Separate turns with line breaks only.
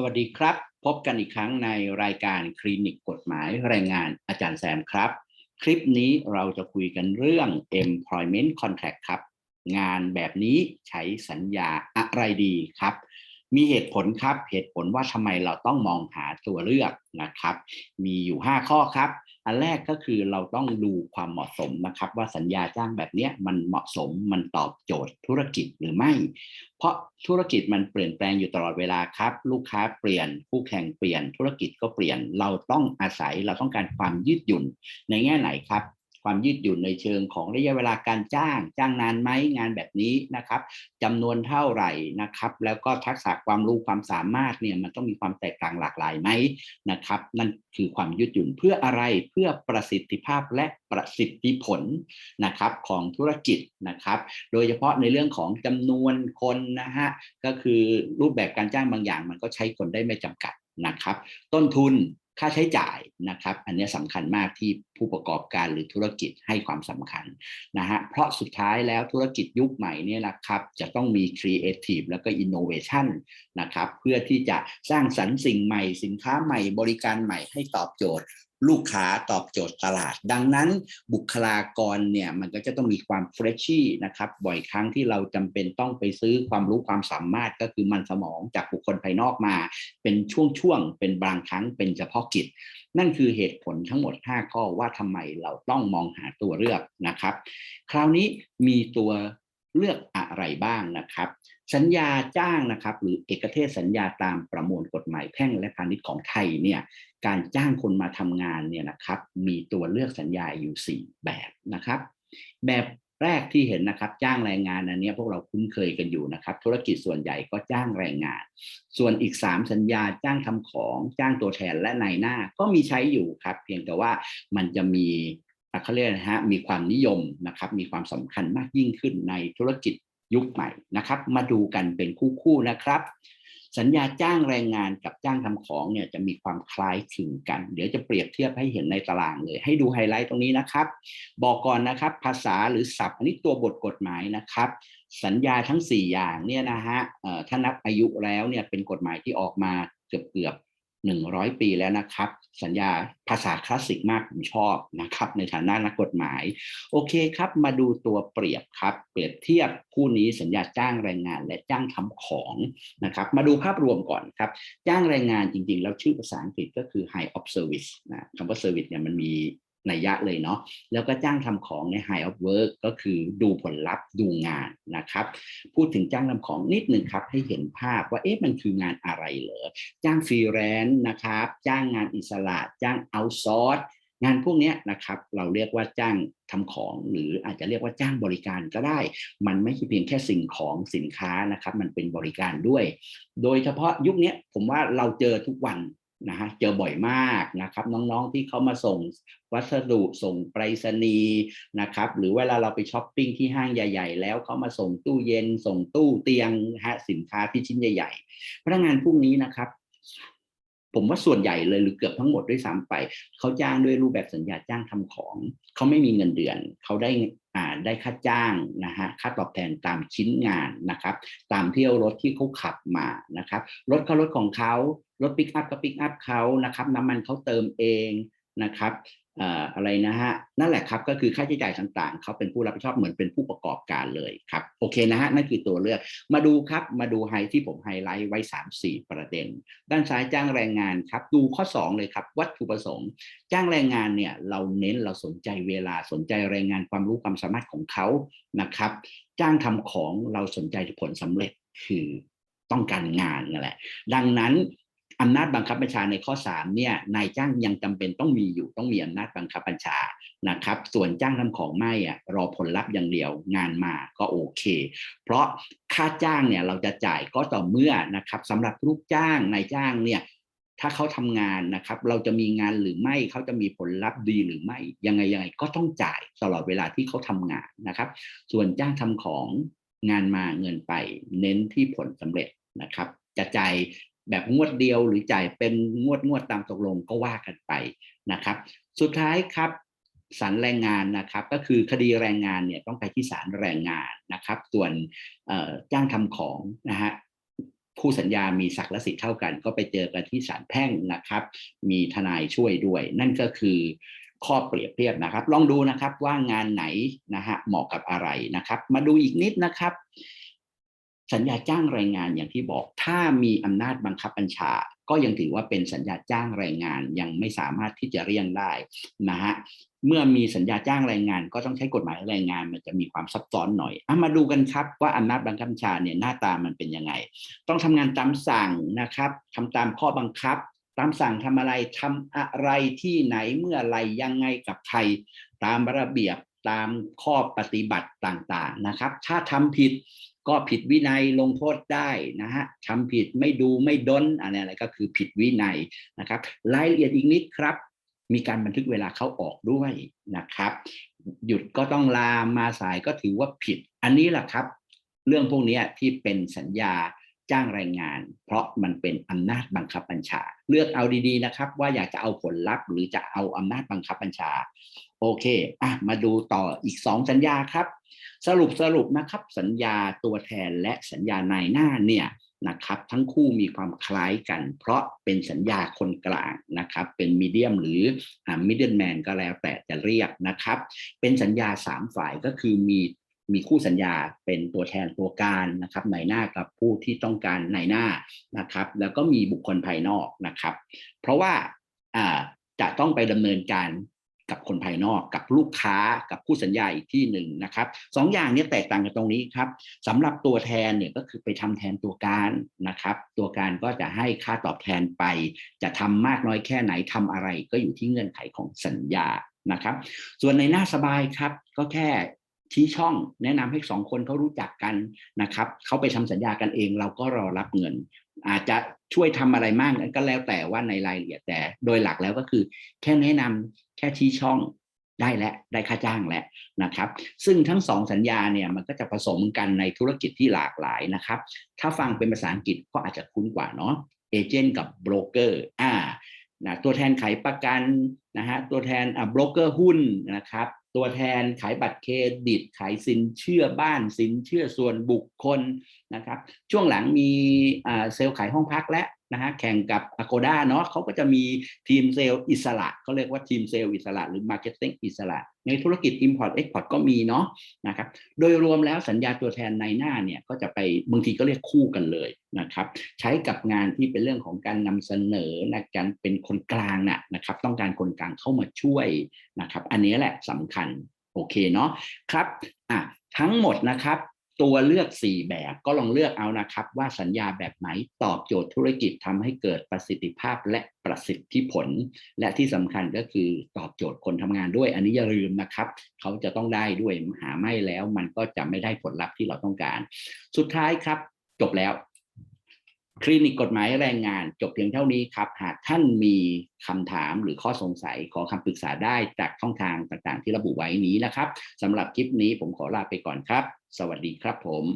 สวัสดีครับ พบกันอีกครั้งในรายการคลินิกกฎหมายแรงงานอาจารย์แซมครับ คลิปนี้เราจะคุยกันเรื่อง employment contract ครับ งานแบบนี้ใช้สัญญาอะไรดีครับ มีเหตุผลครับ เหตุผลว่าทำไมเราต้องมองหาตัวเลือกนะครับ มีอยู่ 5 ข้อครับ อันแรกก็คือเราต้องดูความเหมาะสมนะครับ ว่าสัญญาจ้างแบบนี้มันเหมาะสมมันตอบโจทย์ธุรกิจหรือไม่ เพราะธุรกิจมันเปลี่ยนแปลงอยู่ตลอดเวลาครับ ลูกค้าเปลี่ยนคู่แข่งเปลี่ยนธุรกิจก็เปลี่ยน เราต้องอาศัยเราต้องการความยืดหยุ่นในแง่ไหนครับ ความยืดหยุ่นในเชิงของระยะเวลาการจ้าง จ้างนานไหมงานแบบนี้นะครับจำนวนเท่าไหร่นะครับ แล้วก็ทักษะความรู้ความสามารถเนี่ยมันต้องมีความแตกต่างหลากหลายไหมนะครับ นั่นคือความยืดหยุ่นเพื่ออะไรเพื่อประสิทธิภาพและประสิทธิผลนะครับของธุรกิจนะครับ โดยเฉพาะในเรื่องของจำนวนคนนะฮะก็คือรูปแบบการจ้างบางอย่าง มันก็ใช้คนได้ไม่จำกัดนะครับ ต้นทุนค่าใช้จ่าย นะครับ อันนี้สำคัญมากที่ผู้ประกอบการหรือธุรกิจให้ความสำคัญนะฮะเพราะสุดท้ายแล้วธุรกิจยุคใหม่เนี่ยนะครับจะต้องมี Creative แล้วก็ Innovation นะครับเพื่อที่จะสร้างสรรค์สิ่งใหม่สินค้าใหม่บริการใหม่ให้ตอบโจทย์ลูกค้าตอบโจทย์ตลาด ดังนั้นบุคลากรเนี่ยมันก็จะต้องมีความเฟรชชี่นะครับบ่อยครั้งที่เราจำเป็นต้องไปซื้อความรู้ความสามารถก็คือมันสมองจากบุคคลภายนอกมา เป็นช่วงๆเป็นบางครั้งเป็นเฉพาะกิจ นั่นคือเหตุผลทั้งหมด 5 ข้อว่าทำไมเราต้องมองหาตัวเลือกนะครับ คราวนี้มีตัวเลือกอะไรบ้างนะครับ สัญญาจ้างนะครับ หรือเอกเทศสัญญาตามประมวลกฎหมายแพ่งและพาณิชย์ของไทยเนี่ยการจ้างคนมาทำงานเนี่ยนะครับ มีตัวเลือกสัญญาอยู่ 4 แบบนะครับ แบบ แรกที่เห็นนะครับจ้างแรงงานอันนี้พวกเราคุ้นเคยกันอยู่นะครับ ธุรกิจส่วนใหญ่ก็จ้างแรงงาน ส่วนอีก 3 สัญญาจ้างทำของจ้างตัวแทนและนายหน้าก็มีใช้อยู่ครับ เพียงแต่ว่ามันจะมีเขาเรียกนะฮะมีความนิยมนะครับมีความสำคัญมากยิ่งขึ้นในธุรกิจยุคใหม่นะครับ มาดูกันเป็นคู่ๆนะครับ สัญญาจ้างแรงงานกับจ้างทำของเนี่ยจะมีความคล้ายคลึงกัน เดี๋ยวจะเปรียบเทียบให้เห็นในตารางเลย ให้ดูไฮไลท์ตรงนี้นะครับ บอกก่อนนะครับ ภาษาหรือศัพท์อันนี้ตัวบทกฎหมายนะครับ สัญญาทั้ง 4 อย่างเนี่ยนะฮะถ้านับอายุแล้วเนี่ยเป็นกฎหมายที่ออกมาเกือบเกือบ หนึ่งร้อยปีแล้วนะครับ สัญญาภาษาคลาสสิกมากผมชอบนะครับ ในฐานะนักกฎหมาย โอเคครับ มาดูตัวเปรียบครับ เปรียบเทียบคู่นี้สัญญาจ้างแรงงานและจ้างทำของนะครับ มาดูภาพรวมก่อนครับ จ้างแรงงานจริงๆ แล้วชื่อภาษาอังกฤษก็คือ high of service นะคำว่า service เนี่ยมันมี นัยยะเลยเนาะแล้วก็จ้างทำของใน high of work ก็คือดูผลลัพธ์ดูงานนะครับ พูดถึงจ้างทำของนิดหนึ่งครับให้เห็นภาพว่าเอ๊ะมันคืองานอะไรเหรอจ้างฟรีแลนซ์นะครับ จ้างงานอิสระจ้างเอาซอร์สงานพวกนี้นะครับเราเรียกว่าจ้างทำของ หรืออาจจะเรียกว่าจ้างบริการก็ได้ มันไม่ใช่เพียงแค่สิ่งของสินค้านะครับ มันเป็นบริการด้วย โดยเฉพาะยุคนี้ผมว่าเราเจอทุกวัน นะฮะเจอบ่อยมากนะครับ น้องๆที่เขามาส่งวัสดุส่งไปรษณีย์นะครับ หรือเวลาเราไปช้อปปิ้งที่ห้างใหญ่ ๆ แล้วเขามาส่งตู้เย็น ส่งตู้เตียงฮะสินค้าที่ชิ้นใหญ่ ๆ พนักงานพวกนี้นะครับ ผมว่าส่วนใหญ่เลยหรือเกือบทั้งหมดด้วยซ้ำไป เขาจ้างด้วยรูปแบบสัญญาจ้างทำของ เขาไม่มีเงินเดือน เขาได้อ่าได้ค่าจ้างนะฮะค่าตอบแทนตามชิ้นงานนะครับ ตามเที่ยวรถที่เขาขับมานะครับ รถเขารถของเขารถปิกอัพก็ปิกอัพเขานะครับ น้ำมันเขาเติมเองนะครับ อะไรนะฮะนั่นแหละครับก็คือค่าใช้จ่ายต่างๆเขาเป็นผู้รับผิดชอบเหมือนเป็นผู้ประกอบการเลยครับโอเคนะฮะนั่นคือตัวเลือกมาดูครับมาดูไฮที่ผมไฮไลท์ไว้ 3 4 ประเด็น ด้านซ้ายจ้างแรงงานครับดูข้อ 2 เลยครับ วัตถุประสงค์ จ้างแรงงานเนี่ยเราเน้นเราสนใจเวลาสนใจแรงงานความรู้ความสามารถของเขานะครับ จ้างทำของเราสนใจผลสำเร็จคือต้องการงานนั่นแหละ ดังนั้น อำนาจบังคับบัญชาในข้อ3เนี่ยนายจ้างยังจำเป็นต้องมีอยู่ต้องมีอำนาจบังคับบัญชานะครับ ส่วนจ้างทำของไม่อะรอผลลัพธ์อย่างเดียวงานมาก็โอเค เพราะค่าจ้างเนี่ยเราจะจ่ายก็ต่อเมื่อนะครับสำหรับลูกจ้างนายจ้างเนี่ยถ้าเขาทำงานนะครับ เราจะมีงานหรือไม่เขาจะมีผลลัพธ์ดีหรือไม่ยังไงยังไงก็ต้องจ่ายตลอดเวลาที่เขาทำงานนะครับ ส่วนจ้างทำของงานมาเงินไป เน้นที่ผลสำเร็จนะครับจะจ่าย แบบงวดเดียวหรือจ่ายเป็นงวดงวดตามตกลงก็ว่ากันไปนะครับ สุดท้ายครับศาลแรงงานนะครับ ก็คือคดีแรงงานเนี่ยต้องไปที่ศาลแรงงานนะครับ ส่วนจ้างทำของนะฮะคู่สัญญามีศักดิ์และสิทธิ์เท่ากัน ก็ไปเจอกันที่ศาลแพ่งนะครับ มีทนายช่วยด้วย นั่นก็คือข้อเปรียบเทียบนะครับ ลองดูนะครับว่างานไหนนะฮะเหมาะกับอะไรนะครับ มาดูอีกนิดนะครับ สัญญาจ้างแรงงานอย่างที่บอก ถ้ามีอำนาจบังคับบัญชา ก็ยังถือว่าเป็นสัญญาจ้างแรงงานยังไม่สามารถที่จะเรียงได้นะฮะเมื่อมีสัญญาจ้างแรงงาน ก็ต้องใช้กฎหมายแรงงาน มันจะมีความซับซ้อนหน่อยอมาดูกันครับว่าอำนาจบังคับบัญชาเนี่ยหน้าตามันเป็นยังไง ต้องทำงานตามสั่งนะครับทำตามข้อบังคับ ตามสั่งทำอะไรทำอะไรที่ไหนเมื่อไรยังไงกับใครตามระเบียบตามข้อปฏิบัติต่างๆนะครับ ถ้าทำผิด ก็ผิดวินัยลงโทษได้นะฮะทำผิดไม่ดูไม่ด้นอะไรอะไรก็คือผิดวินัยนะครับรายละเอียดอีกนิดครับ มีการบันทึกเวลาเข้าออกด้วยนะครับ หยุดก็ต้องลามาสายก็ถือว่าผิด อันนี้แหละครับ เรื่องพวกนี้ที่เป็นสัญญา จ้างแรงงาน เพราะมันเป็นอำนาจบังคับบัญชา เลือกเอาดีๆนะครับ ว่าอยากจะเอาผลลัพธ์หรือจะเอาอำนาจบังคับบัญชา โอเคอะมาดูต่ออีก 2 สัญญาครับ สรุปสรุปนะครับ สัญญาตัวแทนและสัญญานายหน้าเนี่ยนะครับทั้งคู่มีความคล้ายกัน เพราะเป็นสัญญาคนกลางนะครับ เป็นมีเดียมหรือมิดเดิลแมนก็แล้วแต่จะเรียกนะครับ เป็นสัญญา 3 ฝ่ายก็คือมี มีคู่สัญญาเป็นตัวแทนตัวการนะครับในหน้ากับผู้ที่ต้องการในหน้านะครับ แล้วก็มีบุคคลภายนอกนะครับ เพราะว่าจะต้องไปดำเนินการกับคนภายนอกกับลูกค้ากับผู้สัญญาอีกที่หนึ่งนะครับสองอย่างนี้แตกต่างกันตรงนี้ครับสำหรับตัวแทนเนี่ยก็คือไปทำแทนตัวการนะครับ ตัวการก็จะให้ค่าตอบแทนไป จะทำมากน้อยแค่ไหนทำอะไรก็อยู่ที่เงื่อนไขของสัญญานะครับ ส่วนในหน้าสบายครับก็แค่ ชี้ช่องแนะนำให้สองคนเขารู้จักกันนะครับเขาไปทำสัญญากันเอง เราก็รอรับเงิน อาจจะช่วยทำอะไรมากก็แล้วแต่ว่าในรายละเอียดแต่โดยหลักแล้วก็คือ แค่แนะนำแค่ชี้ช่องได้และได้ค่าจ้างแล้วนะครับ ซึ่งทั้งสองสัญญาเนี่ยมันก็จะผสมกันในธุรกิจที่หลากหลายนะครับ ถ้าฟังเป็นภาษาอังกฤษก็อาจจะคุ้นกว่าเนาะเอเจนต์กับโบรกเกอร์อ่านะตัวแทนขายประกันนะฮะตัวแทนอ่าโบรกเกอร์หุ้นนะครับ ตัวแทนขายบัตรเครดิต ขายสินเชื่อบ้านสินเชื่อส่วนบุคคลนะครับ ช่วงหลังมีเซลล์ขายห้องพักและ นะฮะแข่งกับ Agoda เนาะเขาก็จะมีทีมเซลล์อิสระเขาเรียกว่าทีมเซลล์อิสระหรือ Marketing อิสระ ในธุรกิจ Import Export ก็มีเนาะนะครับโดยรวมแล้วสัญญาตัวแทนในหน้าเนี่ยก็จะไปบางทีก็เรียกคู่กันเลยนะครับใช้กับงานที่เป็นเรื่องของการนำเสนอนะการเป็นคนกลางน่ะนะครับต้องการคนกลางเข้ามาช่วยนะครับอันนี้แหละสำคัญโอเคเนาะครับอะทั้งหมดนะครับ ตัวเลือก 4 แบบก็ลองเลือกเอานะครับ ว่าสัญญาแบบไหนตอบโจทย์ธุรกิจทำให้เกิดประสิทธิภาพและประสิทธิผล และที่สำคัญก็คือตอบโจทย์คนทำงานด้วย อันนี้อย่าลืมนะครับ เขาจะต้องได้ด้วยหาไม่แล้ว มันก็จะไม่ได้ผลลัพธ์ที่เราต้องการ สุดท้ายครับ จบแล้ว คลินิกกฎหมายแรงงาน จบเพียงเท่านี้ครับ หากท่านมีคำถามหรือข้อสงสัยขอคำปรึกษาได้จากช่องทางต่างๆ ที่ระบุไว้นี้นะครับสำหรับคลิปนี้ผมขอลาไปก่อนครับ สวัสดีครับผม